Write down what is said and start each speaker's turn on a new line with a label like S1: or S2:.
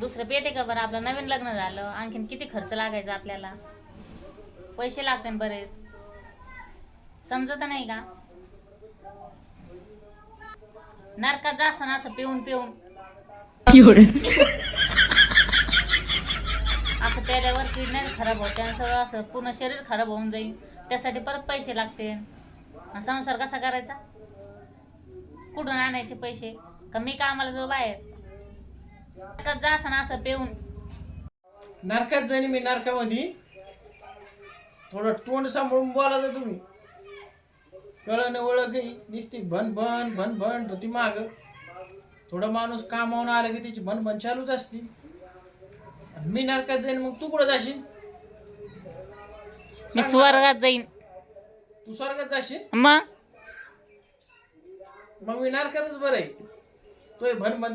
S1: दुसरं पेते का बरं? आपलं नवीन लग्न झालं. आणखीन किती खर्च लागायचा आपल्याला? पैसे लागते बरेच. समजत नाही का? नरकात जास्त ना असं पिऊन पिऊन. असं प्यायल्यावर किडनॅप खराब होते आणि सगळं असं पूर्ण शरीर खराब होऊन जाईल. त्यासाठी परत पैसे लागते संसार कसा करायचा? कुठून आणायचे पैसे? का मी कामाला जाऊ बाहेर? नरकात जा असं असं पिऊन.
S2: नरकात जाईन मी नरकामध्ये. थोडं तोंड सांभाळून बोलायचं तुम्ही. कळण ओळख नुसती भन भन भन भन होती माग. थोडं माणूस कामावून आला की त्याची भन भन चालूच असती. मी नरकात जाईन मग तू कुठं जाशील?
S1: मी स्वर्गात जाईन.
S2: तू स्वर्गात जाशील?
S1: मग?
S2: मग मी नरकातच बरं आहे. तो भन भन